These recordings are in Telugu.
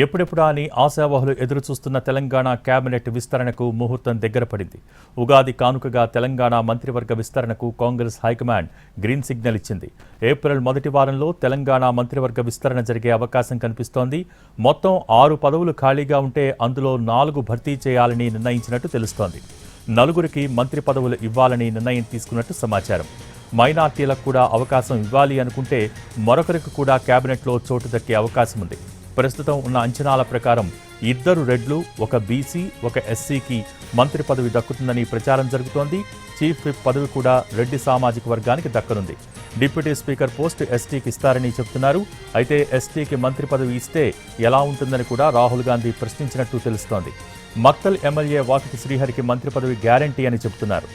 ఎప్పుడెప్పుడా అని ఆశావహులు ఎదురుచూస్తున్న తెలంగాణ కేబినెట్ విస్తరణకు ముహూర్తం దగ్గర పడింది. ఉగాది కానుకగా తెలంగాణ మంత్రివర్గ విస్తరణకు Congress high command green signal ఇచ్చింది. ఏప్రిల్ మొదటి వారంలో తెలంగాణ మంత్రివర్గ విస్తరణ జరిగే అవకాశం కనిపిస్తోంది. మొత్తం ఆరు పదవులు ఖాళీగా ఉంటే అందులో నాలుగు భర్తీ చేయాలని నిర్ణయించినట్టు తెలుస్తోంది. నలుగురికి మంత్రి పదవులు ఇవ్వాలని నిర్ణయం తీసుకున్నట్టు సమాచారం. మైనార్టీలకు కూడా అవకాశం ఇవ్వాలి అనుకుంటే మరొకరికి కూడా కేబినెట్లో చోటు దక్కే అవకాశం ఉంది. ప్రస్తుతం ఉన్న అంచనాల ప్రకారం ఇద్దరు రెడ్లు ఒక బీసీ ఒక ఎస్సీకి మంత్రి పదవి దక్కుతుందని ప్రచారం జరుగుతోంది. చీఫ్ విప్ పదవి కూడా రెడ్డి సామాజిక వర్గానికి దక్కనుంది. డిప్యూటీ స్పీకర్ పోస్ట్ ఎస్టీకి ఇస్తారని చెబుతున్నారు అయితే ఎస్టీకి మంత్రి పదవి ఇస్తే ఎలా ఉంటుందని కూడా రాహుల్ గాంధీ ప్రశ్నించినట్టు తెలుస్తోంది. మక్తల్ ఎమ్మెల్యే వాకిటి శ్రీహరికి మంత్రి పదవి గ్యారంటీ అని చెబుతున్నారు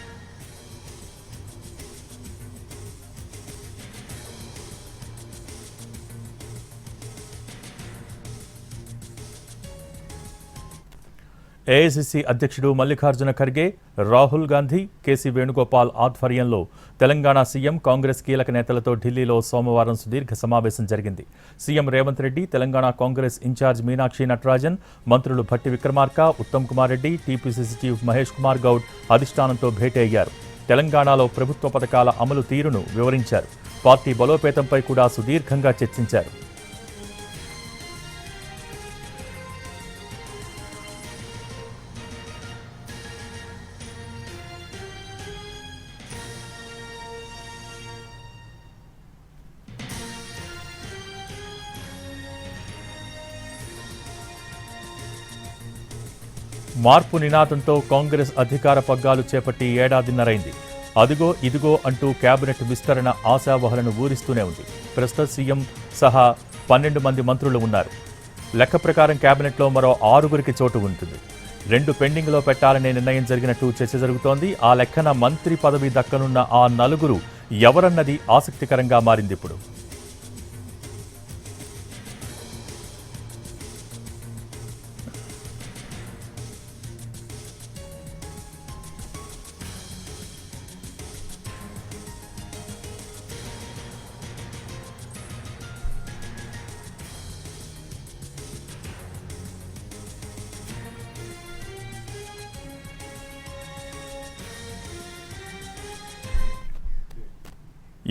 ఏఐసిసి అధ్యక్షుడు మల్లికార్జున ఖర్గే రాహుల్ గాంధీ కేసీ వేణుగోపాల్ ఆధ్వర్యంలో తెలంగాణ సీఎం కాంగ్రెస్ కీలక నేతలతో ఢిల్లీలో సోమవారం సుదీర్ఘ సమావేశం జరిగింది. CM Revanth Reddy Telangana Congress in-charge Meenakshi Natarajan మంత్రులు భట్టి విక్రమార్క ఉత్తమ్ కుమార్ రెడ్డి టీపీసీసీ చీఫ్ మహేష్ కుమార్ గౌడ్ అధిష్టానంతో భేటీ అయ్యారు తెలంగాణలో ప్రభుత్వ పథకాల అమలు తీరును వివరించారు. పార్టీ బలోపేతంపై కూడా సుదీర్ఘంగా చర్చించారు. మార్పు నినాదంతో కాంగ్రెస్ అధికార పగ్గాలు చేపట్టి ఏడాదిన్నరైంది అదిగో ఇదిగో అంటూ కేబినెట్ విస్తరణ ఆశావహలను ఊరిస్తూనే ఉంది. ప్రస్తుత సీఎం సహా పన్నెండు మంది మంత్రులు ఉన్నారు. లెక్క ప్రకారం కేబినెట్లో మరో ఆరుగురికి చోటు ఉంటుంది. రెండు పెండింగ్లో పెట్టాలనే నిర్ణయం జరిగినట్టు చర్చ జరుగుతోంది. ఆ లెక్కన మంత్రి పదవి దక్కనున్న ఆ నలుగురు ఎవరన్నది ఆసక్తికరంగా మారింది ఇప్పుడు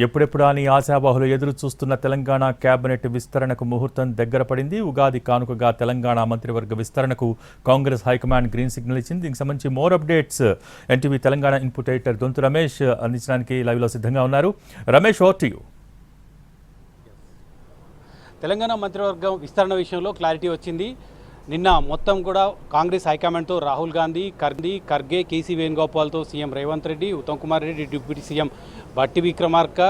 ఎప్పుడెప్పుడా అని ఆశాబాహులు ఎదురు చూస్తున్న తెలంగాణ కేబినెట్ విస్తరణకు ముహూర్తం దగ్గర పడింది. ఉగాది కానుకగా తెలంగాణ మంత్రివర్గ విస్తరణకు కాంగ్రెస్ హైకమాండ్ గ్రీన్ సిగ్నల్ ఇచ్చింది. దీనికి సంబంధించి more updates NTV Telangana input editor Donthu Ramesh అందించడానికి లైవ్లో సిద్ధంగా ఉన్నారు. Ramesh over to you Telangana మంత్రివర్గం విస్తరణ విషయంలో క్లారిటీ వచ్చింది. నిన్న మొత్తం కూడా కాంగ్రెస్ హైకమాండ్తో రాహుల్ గాంధీ కర్ది Kharge KC వేణుగోపాల్తో CM Revanth Reddy Uttam Kumar Reddy deputy CM Bhatti Vikramarka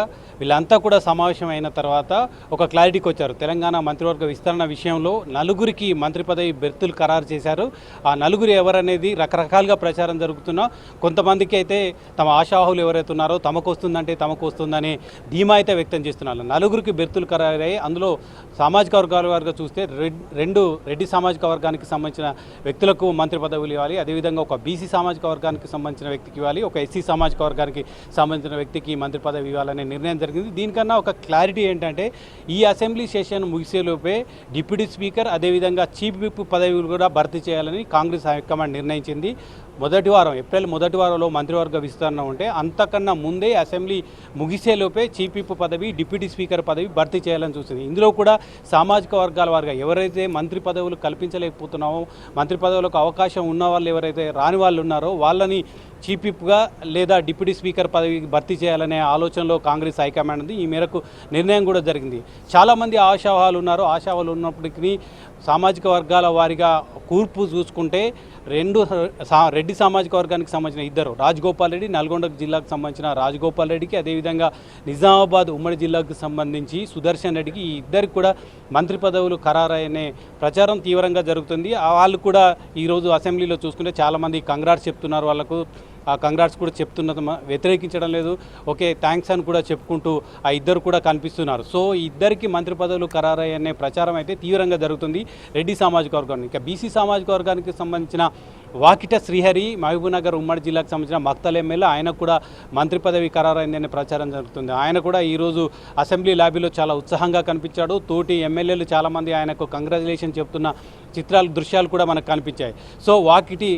వీళ్ళంతా కూడా సమావేశం అయిన తర్వాత ఒక క్లారిటీకి వచ్చారు. తెలంగాణ మంత్రివర్గ విస్తరణ విషయంలో నలుగురికి మంత్రి పదవి బెర్తులు ఖరారు చేశారు. ఆ నలుగురు ఎవరనేది రకరకాలుగా ప్రచారం జరుగుతున్నా కొంతమందికి అయితే తమ ఆశాహులు ఎవరైతే ఉన్నారో తమకు వస్తుందంటే తమకు వస్తుందనే ధీమా అయితే వ్యక్తం చేస్తున్నారు. నలుగురికి బెర్తులు ఖరారయ్యాయి. అందులో సామాజిక వర్గాల వారిగా చూస్తే రెడ్- రెండు రెడ్డి సామాజిక వర్గానికి సంబంధించిన వ్యక్తులకు మంత్రి పదవులు ఇవ్వాలి. అదేవిధంగా ఒక బీసీ సామాజిక వర్గానికి సంబంధించిన వ్యక్తికి ఇవ్వాలి. ఒక ఎస్సీ సామాజిక వర్గానికి సంబంధించిన వ్యక్తికి మంత్రి పదవి ఇవ్వాలనే నిర్ణయం జరిగింది దీనికన్నా ఒక క్లారిటీ ఏంటంటే ఈ అసెంబ్లీ సెషన్ ముగిసేలోపే డిప్యూటీ స్పీకర్ అదేవిధంగా చీఫ్ విప్ పదవులు కూడా భర్తీ చేయాలని కాంగ్రెస్ హైకమాండ్ నిర్ణయించింది. మొదటి వారం ఏప్రిల్ మొదటి వారంలో మంత్రివర్గ విస్తరణ ఉంటే అంతకన్నా ముందే అసెంబ్లీ ముగిసేలోపే చీఫ్ విప్ పదవి డిప్యూటీ స్పీకర్ పదవి భర్తీ చేయాలని చూసింది. ఇందులో కూడా సామాజిక వర్గాల వారిగా ఎవరైతే మంత్రి పదవులు కల్పించలేకపోతున్నామో మంత్రి పదవులకు అవకాశం ఉన్న వాళ్ళు ఎవరైతే రాని వాళ్ళు ఉన్నారో వాళ్ళని చీఫ్ విప్గా లేదా డిప్యూటీ స్పీకర్ పదవి భర్తీ చేయాలనే ఆలోచనలో కాంగ్రెస్ హైకమాండ్ ఉంది. ఈ మేరకు నిర్ణయం కూడా జరిగింది. చాలామంది ఆశావాహాలు ఉన్నారు. ఆశావాలు ఉన్నప్పటికీ సామాజిక వర్గాల వారిగా కూర్పు చూసుకుంటే రెండు సా- రెడ్డి సామాజిక వర్గానికి సంబంధించిన ఇద్దరు రాజగోపాల్ రెడ్డి నల్గొండ జిల్లాకు సంబంధించిన రాజగోపాల్ రెడ్డికి అదేవిధంగా నిజామాబాద్ ఉమ్మడి జిల్లాకు సంబంధించి సుదర్శన్ రెడ్డికి ఈ ఇద్దరికి కూడా మంత్రి పదవులు ఖరారయ్యనే ప్రచారం తీవ్రంగా జరుగుతుంది. వాళ్ళు కూడా ఈరోజు అసెంబ్లీలో చూసుకుంటే చాలామంది కంగ్రాట్స్ చెప్తున్నారు. వాళ్ళకు కంగ్రాట్స్ కూడా చెప్తున్నది వ్యతిరేకించడం లేదు. ఓకే థ్యాంక్స్ అని కూడా చెప్పుకుంటూ ఆ ఇద్దరు కూడా కనిపిస్తున్నారు. సో ఇద్దరికి మంత్రి పదవులు ఖరారయ్యనే ప్రచారం అయితే తీవ్రంగా జరుగుతుంది. రెడ్డి సామాజిక వర్గానికి ఇంకా బీసీ సామాజిక వర్గానికి సంబంధించిన వాకిట శ్రీహరి మహబూబ్నగర్ ఉమ్మడి జిల్లాకు సంబంధించిన మక్తల్ ఎమ్మెల్యే ఆయనకు కూడా మంత్రి పదవి ఖరారైందనే ప్రచారం జరుగుతుంది. ఆయన కూడా ఈరోజు అసెంబ్లీ లాబీలో చాలా ఉత్సాహంగా కనిపించాడు. తోటి ఎమ్మెల్యేలు చాలామంది ఆయనకు కంగ్రాచులేషన్ చెప్తున్న చిత్రాలు దృశ్యాలు కూడా మనకు కనిపించాయి. సో వాకిటి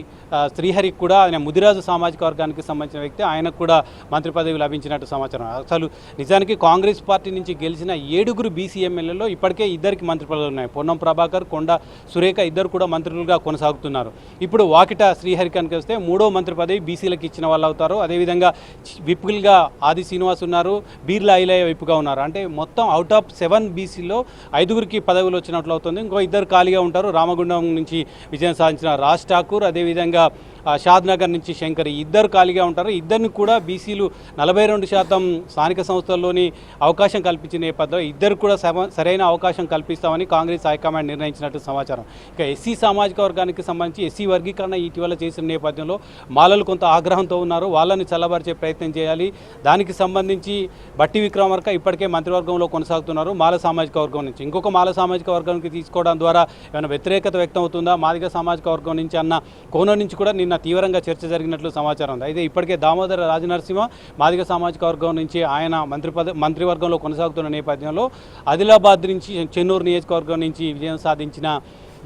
శ్రీహరి శ్రీహరికి కూడా ఆయన ముదిరాజు సామాజిక వర్గానికి సంబంధించిన వ్యక్తి. ఆయనకు కూడా మంత్రి పదవి లభించినట్టు సమాచారం. అసలు నిజానికి కాంగ్రెస్ పార్టీ నుంచి గెలిచిన ఏడుగురు బీసీ ఎమ్మెల్యేలో ఇప్పటికే ఇద్దరికి మంత్రి పదవులు ఉన్నాయి. పొన్నం ప్రభాకర్ కొండ సురేఖ ఇద్దరు కూడా మంత్రులుగా కొనసాగుతున్నారు. ఇప్పుడు వాకిట శ్రీహరి కనుక వస్తే మూడో మంత్రి పదవి బీసీలకు ఇచ్చిన వాళ్ళు అవుతారు. అదేవిధంగా చి- విప్పులుగా ఆది శ్రీనివాస్ ఉన్నారు బీర్లా ఐలయ్య విప్పుగా ఉన్నారు. అంటే మొత్తం అవుట్ ఆఫ్ సెవెన్ బీసీలో ఐదుగురికి పదవులు వచ్చినట్లు అవుతుంది. ఇంకో ఇద్దరు ఖాళీగా ఉంటారు. రామగుండం నుంచి విజయం సాధించిన రాజ్ ఠాకూర్ అదేవిధంగా షాద్నగర్ షాద్ నగర్ నుంచి శంకర్ ఇద్దరు ఖాళీగా ఉంటారు. ఇద్దరిని కూడా బీసీలు నలభై రెండు శాతం స్థానిక సంస్థల్లోని అవకాశం కల్పించిన నేపథ్యంలో ఇద్దరు కూడా సరైన అవకాశం కల్పిస్తామని కాంగ్రెస్ హైకమాండ్ నిర్ణయించినట్టు సమాచారం. ఇక ఎస్సీ సామాజిక వర్గానికి సంబంధించి ఎస్సీ వర్గీకరణ ఇటీవల చేసిన నేపథ్యంలో మాలలు కొంత ఆగ్రహంతో ఉన్నారు. వాళ్ళని చల్లబరిచే ప్రయత్నం చేయాలి. దానికి సంబంధించి బట్టి విక్రమార్క ఇప్పటికే మంత్రివర్గంలో కొనసాగుతున్నారు మాల సామాజిక వర్గం నుంచి. ఇంకొక మాల సామాజిక వర్గానికి తీసుకోవడం ద్వారా ఏమైనా వ్యతిరేకత వ్యక్తం అవుతుందా మాదిగ సామాజిక వర్గం నుంచి అన్న కోణం నుంచి కూడా నిన్న తీవ్రంగా చర్చ జరిగినట్లు సమాచారం ఉంది. అయితే ఇప్పటికే దామోదర రాజనరసింహ మాదిగ సామాజిక వర్గం నుంచి ఆయన మంత్రి పద మంత్రివర్గంలో కొనసాగుతున్న నేపథ్యంలో ఆదిలాబాద్ నుంచి చెన్నూరు నియోజకవర్గం నుంచి విజయం సాధించిన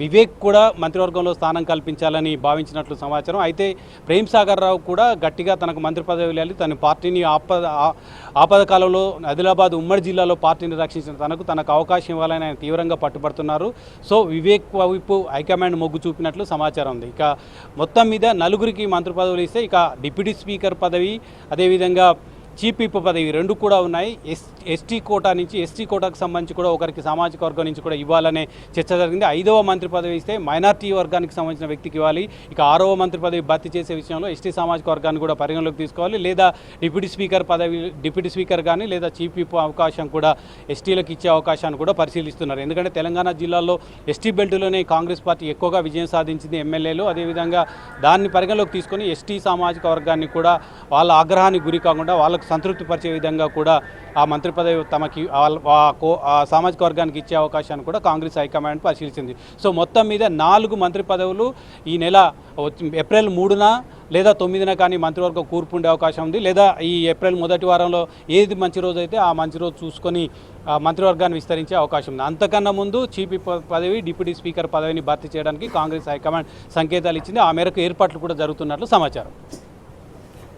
వివేక్ కూడా మంత్రివర్గంలో స్థానం కల్పించాలని భావించినట్లు సమాచారం. అయితే ప్రేమ్ సాగర్ రావు కూడా గట్టిగా తనకు మంత్రి పదవి వెళ్ళాలి తన పార్టీని ఆపద ఆపద కాలంలో ఆదిలాబాద్ ఉమ్మడి జిల్లాలో పార్టీని రక్షించిన తనకు తనకు అవకాశం ఇవ్వాలని ఆయన తీవ్రంగా పట్టుబడుతున్నారు. సో వివేక్ వైపు హైకమాండ్ మొగ్గు చూపినట్లు సమాచారం ఉంది. ఇక మొత్తం మీద నలుగురికి మంత్రి పదవులు ఇస్తే ఇక డిప్యూటీ స్పీకర్ పదవి అదేవిధంగా చీఫ్ పదవి రెండు కూడా ఉన్నాయి. ఎస్ ఎస్టీ కోటా నుంచి ఎస్టీ కోటాకు సంబంధించి కూడా ఒకరికి సామాజిక వర్గం నుంచి కూడా ఇవ్వాలనే చర్చ జరిగింది. ఐదవ మంత్రి పదవి ఇస్తే మైనార్టీ వర్గానికి సంబంధించిన వ్యక్తికి ఇవ్వాలి. ఇక ఆరవ మంత్రి పదవి భర్తీ చేసే విషయంలో ఎస్టీ సామాజిక వర్గాన్ని కూడా పరిగణలోకి తీసుకోవాలి. లేదా డిప్యూటీ స్పీకర్ పదవి డిప్యూటీ స్పీకర్ కానీ లేదా చీపీప్ అవకాశం కూడా ఎస్టీలకు ఇచ్చే అవకాశాన్ని కూడా పరిశీలిస్తున్నారు. ఎందుకంటే తెలంగాణ జిల్లాలో ఎస్టీ బెల్ట్లోనే కాంగ్రెస్ పార్టీ ఎక్కువగా విజయం సాధించింది ఎమ్మెల్యేలు. అదేవిధంగా దాన్ని పరిగణలోకి తీసుకొని ఎస్టీ సామాజిక వర్గాన్ని కూడా వాళ్ళ ఆగ్రహానికి గురి కాకుండా వాళ్ళకు సంతృప్తి పరిచే విధంగా కూడా ఆ మంత్రి పదవి తమకి ఆ సామాజిక వర్గానికి ఇచ్చే అవకాశాన్ని కూడా కాంగ్రెస్ హైకమాండ్ పరిశీలించింది. సో మొత్తం మీద నాలుగు మంత్రి పదవులు ఈ నెల వచ్చి- ఏప్రిల్ మూడున లేదా తొమ్మిదిన కానీ మంత్రివర్గం కూర్పు ఉండే అవకాశం ఉంది. లేదా ఈ ఏప్రిల్ మొదటి వారంలో ఏది మంచి రోజు అయితే ఆ మంచి రోజు చూసుకొని మంత్రివర్గాన్ని విస్తరించే అవకాశం ఉంది. అంతకన్నా ముందు చీఫ్ పదవి డిప్యూటీ స్పీకర్ పదవిని భర్తీ చేయడానికి కాంగ్రెస్ హైకమాండ్ సంకేతాలు ఇచ్చింది. ఆ మేరకు ఏర్పాట్లు కూడా జరుగుతున్నట్లు సమాచారం.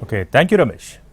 Okay thank you Ramesh.